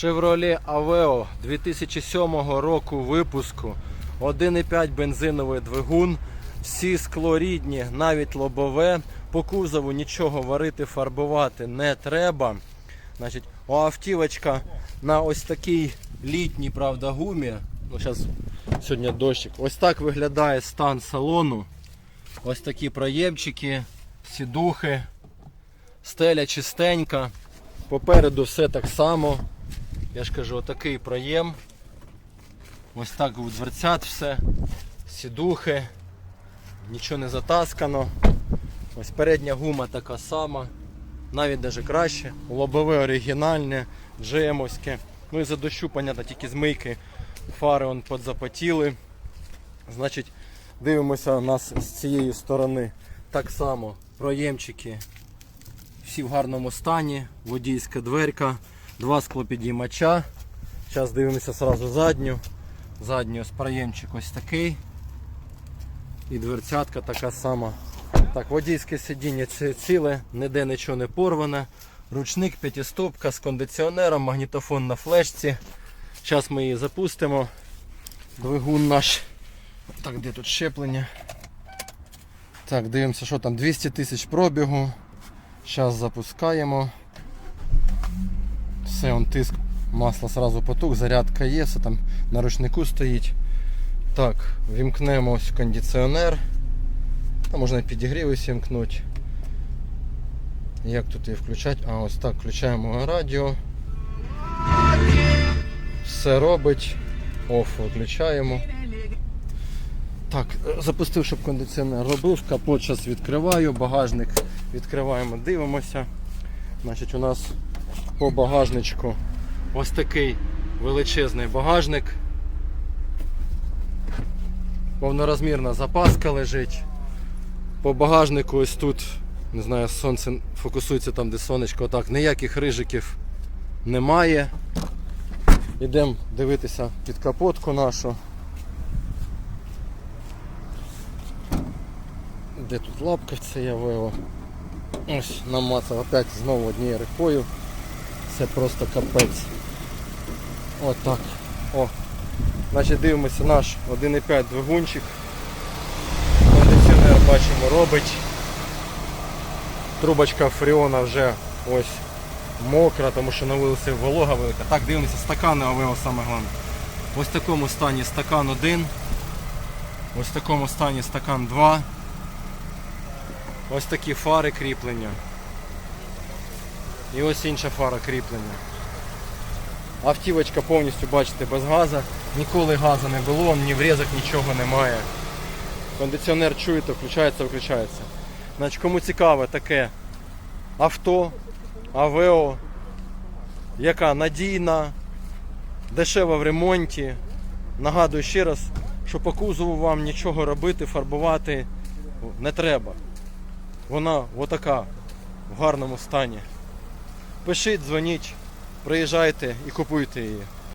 Chevrolet Aveo 2007 року випуску. 1,5 бензиновий двигун. Всі склорідні, навіть лобове. По кузову нічого варити, фарбувати не треба. Значить, у автівочка на ось такій літній, правда, гумі. Ну, зараз сьогодні дощик. Ось так виглядає стан салону. Ось такі проємчики, сідухи, стеля чистенька. Попереду все так само. Я ж кажу, отакий проєм. Ось так дверцят все. Сідухи. Нічого не затаскано. Ось передня гума така сама. Навіть даже краще. Лобове оригінальне, джемовське. Ну і за дощу, понятно, тільки змийки. Фари он подзапотіли. Значить, дивимося у нас з цієї сторони. Так само проємчики всі в гарному стані, водійська дверка, два склопідіймача. Зараз дивимося сразу задню. Задній ось проємчик ось такий. І дверцятка така сама. Так, водійське сидіння ціле, ніде нічого не порване. Ручник, п'ятистопка з кондиціонером, магнітофон на флешці. Зараз ми її запустимо. Двигун наш. Так, де тут щеплення? Так, дивимося, що там 200 тисяч пробігу. Зараз запускаємо. Все, он тиск масла сразу потух, зарядка є, все там на ручнику стоїть. Так, вімкнемо ось кондиціонер. А можна і ось вімкнути. Як тут її включати? А ось так, включаємо радіо. Все робить. Оф, виключаємо. Так, запустив, щоб кондиціонер робив, капот зараз відкриваю, багажник відкриваємо, дивимося. Значить, у нас по багажничку ось такий величезний багажник. Повнорозмірна запаска лежить. По багажнику ось тут, не знаю, сонце фокусується там, де сонечко, отак, ніяких рижиків немає. Йдемо дивитися під капотку нашу. Де тут лапка це я вивел? Ось намацав опять знову однією рукою. Це просто капець. Отак. О. Значить дивимося наш 1,5 двигунчик. Кондиціонер бачимо робить. Трубочка фріона вже ось мокра, тому що на вулиці волога велика. Так, дивимося, стакани ОВО саме головне. Ось в такому стані стакан 1. Ось в такому стані стакан 2. Ось такі фари кріплення. І ось інша фара кріплення. Автівочка повністю, бачите, без газу. Ніколи газу не було, ні врізок, нічого немає. Кондиціонер чуєте, включається, виключається. Значить, кому цікаве таке авто, авео, яка надійна, дешева в ремонті. Нагадую ще раз, що по кузову вам нічого робити, фарбувати не треба. Вона отака в гарному стані. Пишіть, дзвоніть, приїжджайте і купуйте її.